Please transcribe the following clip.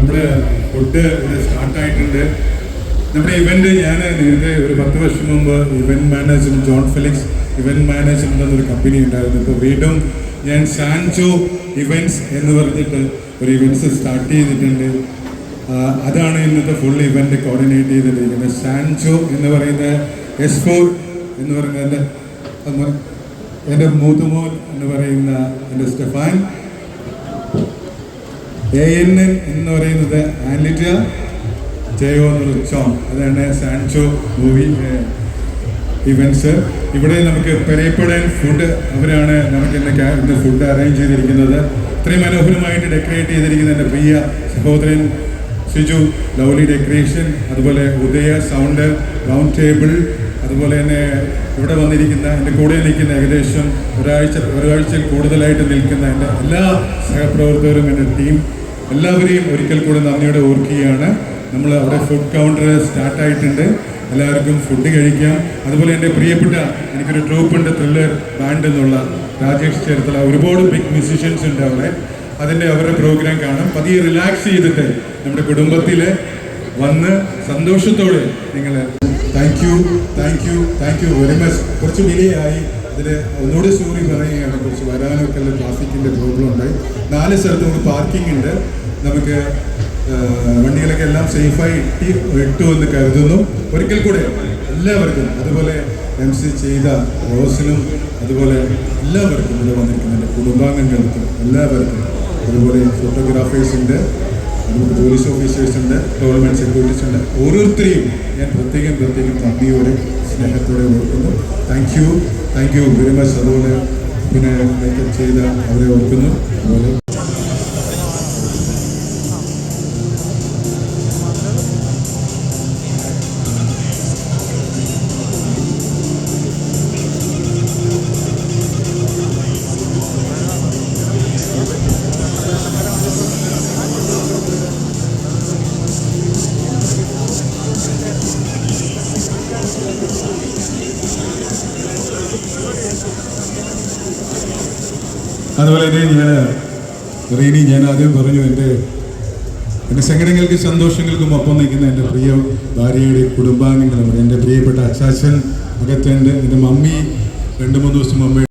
നമ്മുടെ ഫുഡ് സ്റ്റാർട്ടായിട്ടുണ്ട് നമ്മുടെ ഇവന്റ് ഞാൻ നേരത്തെ ഒരു പത്ത് വർഷം മുമ്പ് event manager John Felix event management എന്നൊരു കമ്പനി ഉണ്ടായിരുന്നു. ഇപ്പോൾ വീണ്ടും ഞാൻ സാൻജോ ഇവന്റ്സ് എന്ന് പറഞ്ഞിട്ട് ഒരു ഇവന്റ്സ് സ്റ്റാർട്ട് ചെയ്തിട്ടുണ്ട്. അതാണ് ഇന്നത്തെ ഫുൾ ഇവന്റ് കോർഡിനേറ്റ് ചെയ്തിട്ടിരിക്കുന്നത് സാൻജോ എന്ന് പറയുന്ന എസ് ഫോർ എന്ന് പറയുന്ന എന്റെ എന്റെ മൂത്തുമോൻ എന്ന് പറയുന്ന എന്റെ സ്റ്റെഫാൻ. എ എൻ എൻ എന്ന് പറയുന്നത് ആൻലിറ്റ ജയോ എന്നുള്ള സോങ് അതാണ് സാൻഷോ മൂവി ഇവൻസ് ഇവിടെ നമുക്ക് പെരേപ്പടൻ ഫുഡ് അവരാണ് നമുക്ക് ഇന്ന് ക്യാബിന്റെ ഫുഡ് അറേഞ്ച് ചെയ്തിരിക്കുന്നത്. ഇത്രയും മനോഹരമായിട്ട് ഡെക്കറേറ്റ് ചെയ്തിരിക്കുന്ന എന്റെ പ്രിയ സഹോദരൻ സിജു ലവ്ലി ഡെക്കറേഷൻ അതുപോലെ ഉദയ സൗണ്ട് റൗണ്ട് ടേബിൾ അതുപോലെ തന്നെ ഇവിടെ വന്നിരിക്കുന്ന എന്റെ കൂടെ നിൽക്കുന്ന ഏകദേശം ഒരാഴ്ച ഒരാഴ്ചയിൽ കൂടുതലായിട്ട് നിൽക്കുന്ന എന്റെ എല്ലാ സഹപ്രവർത്തകരും എന്റെ ടീം എല്ലാവരെയും ഒരിക്കൽ കൂടെ നന്ദിയോടെ ഓർക്കുകയാണ്. നമ്മൾ അവിടെ ഫുഡ് കൗണ്ടർ സ്റ്റാർട്ടായിട്ടുണ്ട് എല്ലാവർക്കും ഫുഡ് കഴിക്കാം. അതുപോലെ എന്റെ പ്രിയപ്പെട്ട എനിക്കൊരു ട്രൂപ്പ് ഉണ്ട് ത്രില്ലർ ബാൻഡ് എന്നുള്ള രാജേഷ് ചേർത്തല. ഒരുപാട് ബിഗ് മ്യൂസിഷ്യൻസ് ഉണ്ട് അവിടെ. അതിന്റെ അവരുടെ പ്രോഗ്രാം കാണാം. പതിയെ റിലാക്സ് ചെയ്തിട്ട് നമ്മുടെ കുടുംബത്തിൽ വന്ന് സന്തോഷത്തോടെ നിങ്ങൾ thank you thank you thank you very much കുറച്ച് ഡിലേ ആയി അതിൽ ഒന്നുകൂടി സോറി പറയുകയാണ്. കുറച്ച് വരാനൊക്കെ ട്രാഫിക്കിന്റെ പ്രോബ്ലം ഉണ്ടായി നാല് സ്ഥലത്ത് നമുക്ക് പാർക്കിംഗ് ഉണ്ട്. നമുക്ക് വണ്ടികളൊക്കെ എല്ലാം സേഫായി ഇട്ടി എന്ന് കരുതുന്നു. ഒരിക്കൽ കൂടെ എല്ലാവർക്കും അതുപോലെ എം സി ചെയ്ത റോസിനും അതുപോലെ എല്ലാവർക്കും ഇവിടെ വന്നിരിക്കുന്ന കുടുംബാംഗങ്ങൾക്കും എല്ലാവർക്കും അതുപോലെ ഫോട്ടോഗ്രാഫേഴ്സ് ഉണ്ട് നമുക്ക് പോലീസ് ഓഫീസേഴ്സ് ഉണ്ട് ഗവൺമെന്റ് സെക്യൂരിറ്റീസ് ഉണ്ട്. ഓരോരുത്തരെയും ഞാൻ പ്രത്യേകം പ്രത്യേകം നന്ദിയോടെ സ്നേഹത്തോടെ ഓർക്കുന്നു. Thank you thank you very much അതുപോലെ പിന്നെ ചെയ്ത അവരെ ഓർക്കുന്നു. അതുപോലെ അതുപോലെ തന്നെ ഞാൻ റീനി ഞാൻ ആദ്യം പറഞ്ഞു എന്റെ എന്റെ സങ്കടങ്ങൾക്കും സന്തോഷങ്ങൾക്കും ഒപ്പം നിൽക്കുന്ന എന്റെ പ്രിയ ഭാര്യയുടെ കുടുംബാംഗങ്ങളും എന്റെ പ്രിയപ്പെട്ട അച്ചാച്ചൻ അകത്തുണ്ട് എന്റെ മമ്മി രണ്ട് മൂന്ന് ദിവസം മുമ്പ്